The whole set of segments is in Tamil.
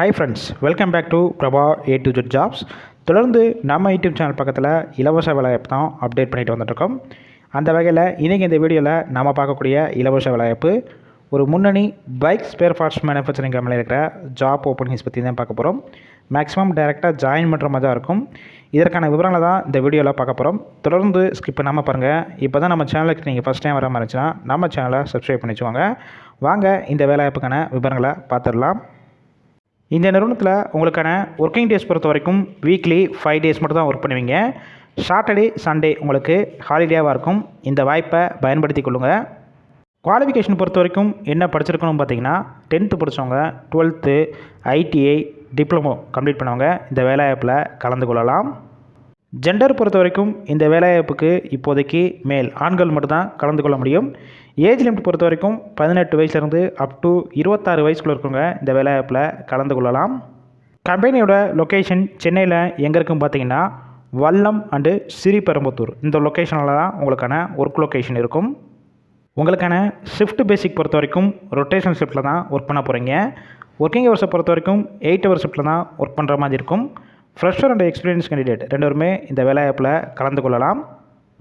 Hi friends welcome back to Prabha A to Z jobs தொடர்ந்து நம்ம யூடியூப் சேனல் பக்கத்தில் இலவச வேலைவாய்ப்பு தான் அப்டேட் பண்ணிட்டு வந்துட்டுருக்கோம். அந்த வகையில் இன்றைக்கி இந்த வீடியோவில் நம்ம பார்க்கக்கூடிய இலவச வேலைவாய்ப்பு ஒரு முன்னணி பைக் ஸ்பேர் பார்ட்ஸ் மேனுஃபேக்சரிங் கம்பெனியில் இருக்கிற ஜாப் ஓப்பனிங்ஸ் பற்றி தான் பார்க்க போகிறோம் மேக்ஸிமம் டைரெக்டாக ஜாயின் பண்ணுற மாதிரி தான் இருக்கும். இதற்கான விவரங்களை தான் இந்த வீடியோவில் பார்க்க போகிறோம் தொடர்ந்து ஸ்கிப் பண்ணாமல் பாருங்கள் இப்போ தான் நம்ம சேனலுக்கு நீங்கள் ஃபஸ்ட் டைம் வர மாதிரி இருந்துச்சுன்னா நம்ம சேனலை சப்ஸ்கிரைப் பண்ணி வச்சுக்கோங்க வாங்க. இந்த வேலைவாய்ப்புக்கான விவரங்களை பார்த்துடலாம். இந்த நிறுவனத்தில் உங்களுக்கான ஒர்க்கிங் டேஸ் பொறுத்த வரைக்கும் வீக்லி ஃபைவ் டேஸ் மட்டும் தான் ஒர்க் பண்ணுவீங்க. சாட்டர்டே சண்டே உங்களுக்கு ஹாலிடேவாக இருக்கும். இந்த வாய்ப்பை பயன்படுத்தி கொள்ளுங்கள் குவாலிஃபிகேஷன் பொறுத்த வரைக்கும் என்ன படிச்சிருக்கணும்னு பார்த்தீங்கன்னா டென்த்து படித்தவங்க டுவெல்த்து ஐடிஐ டிப்ளமோ கம்ப்ளீட் பண்ணவங்க இந்த வேலைவாய்ப்பில் கலந்து கொள்ளலாம். ஜெண்டர் பொறுத்த வரைக்கும் இந்த வேலைவாய்ப்புக்கு இப்போதைக்கு மேல் ஆண்கள் மட்டும்தான் கலந்து கொள்ள முடியும். ஏஜ் லிமிட் பொறுத்த வரைக்கும் பதினெட்டு வயசுலேருந்து அப் டு இருபத்தாறு வயசுக்குள்ளே இருக்கவங்க இந்த வேலைவாய்ப்பில் கலந்து கொள்ளலாம். கம்பெனியோட லொக்கேஷன் சென்னையில் எங்கே இருக்குன்னு பார்த்தீங்கன்னா வல்லம் அண்டு ஸ்ரீபெரும்புத்தூர் இந்த லொக்கேஷனில் தான் உங்களுக்கான ஒர்க் லொக்கேஷன் இருக்கும். உங்களுக்கான ஷிஃப்ட் பேசிக் பொறுத்த வரைக்கும் ரொட்டேஷன் ஷிஃப்ட்டில் தான் ஒர்க் பண்ண போகிறீங்க ஒர்க்கிங் ஹவர்ஸை பொறுத்த வரைக்கும் எயிட் ஹவர் ஷிஃப்ட்டில் தான் ஒர்க் பண்ணுற மாதிரி இருக்கும். ஃப்ரெஷர் அண்ட் எக்ஸ்பீரியன்ஸ் கேண்டிடேட் ரெண்டுமே இந்த வேலைவாய்ப்பில் கலந்து கொள்ளலாம்.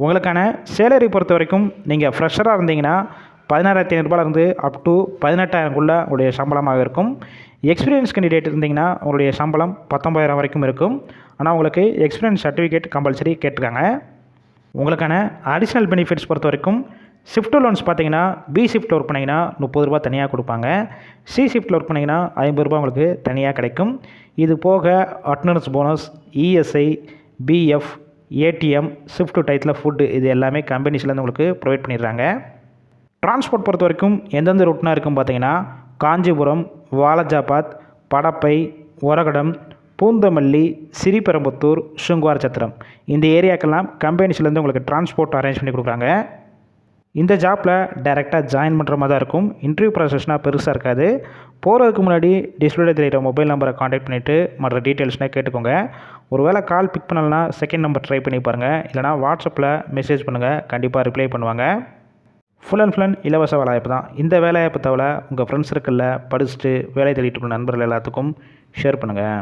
உங்களுக்கான சேலரி பொறுத்த வரைக்கும் நீங்கள் ஃப்ரெஷராக இருந்தீங்கன்னா பதினாறாயிரத்தி ஐநூறுபாலேருந்து அப் டு பதினெட்டாயிரம்குள்ளே உங்களுடைய சம்பளமாக இருக்கும். எக்ஸ்பீரியன்ஸ் கேண்டிடேட் இருந்தீங்கன்னா உங்களுடைய சம்பளம் பத்தொம்பதாயிரம் வரைக்கும் இருக்கும். ஆனால் உங்களுக்கு எக்ஸ்பீரியன்ஸ் சர்டிஃபிகேட் கம்பல்சரி கேட்டிருக்காங்க. உங்களுக்கான அடிஷ்னல் பெனிஃபிட்ஸ் பொறுத்த வரைக்கும் ஷிஃப்ட் லோன்ஸ் பார்த்தீங்கன்னா பி ஷிஃப்ட் ஒர்க் பண்ணிங்கன்னா முப்பது ரூபா தனியாக கொடுப்பாங்க. சி ஷிஃப்ட்டில் ஒர்க் பண்ணிங்கன்னா ஐம்பது ரூபா உங்களுக்கு தனியாக கிடைக்கும். இது போக attendance bonus ESI PF ATM shift டயத்தில் ஃபுட்டு இது எல்லாமே கம்பெனிஸ்லேருந்து உங்களுக்கு ப்ரொவைட் பண்ணிடுறாங்க. டிரான்ஸ்போர்ட் பொறுத்த வரைக்கும் எந்தெந்த ரூட்னா இருக்கும் பார்த்தீங்கன்னா காஞ்சிபுரம் வாலஜாபாத் படப்பை ஒரகடம் பூந்தமல்லி சிறிபெரம்புத்தூர் சுங்குவார் சத்திரம் இந்த ஏரியாக்கெல்லாம் கம்பெனிஸ்லேருந்து உங்களுக்கு டிரான்ஸ்போர்ட் அரேஞ்ச் பண்ணி கொடுக்குறாங்க. இந்த ஜாப்பில் டைரெக்டாக ஜாயின் பண்ணுற மாதிரி தான் இருக்கும். இன்டர்வியூ ப்ராசஸ்னால் பெருசாக இருக்காது. போகிறதுக்கு முன்னாடி டிஸ்பிளே தெரியிற மொபைல் நம்பரை காண்டாக்ட் பண்ணிவிட்டு மற்ற டீட்டெயில்ஸ்னால் கேட்டுக்கோங்க. ஒரு வேளை கால் பிக் பண்ணலனா செகண்ட் நம்பர் ட்ரை பண்ணி பாருங்கள் இல்லைனா வாட்ஸ்அப்பில் மெசேஜ் பண்ணுங்கள் கண்டிப்பாக ரிப்ளை பண்ணுவாங்க. ஃபுல் அண்ட் ஃபுல் அண்ட் இலவச வேலைவாய்ப்பு தான். இந்த வேலைவாய்ப்பு தவிர உங்கள் ஃப்ரெண்ட்ஸ் சர்க்கிளில் படிச்சுட்டு வேலை தேடிட்டு இருக்கிற நண்பர்கள் எல்லாத்துக்கும் ஷேர் பண்ணுங்கள்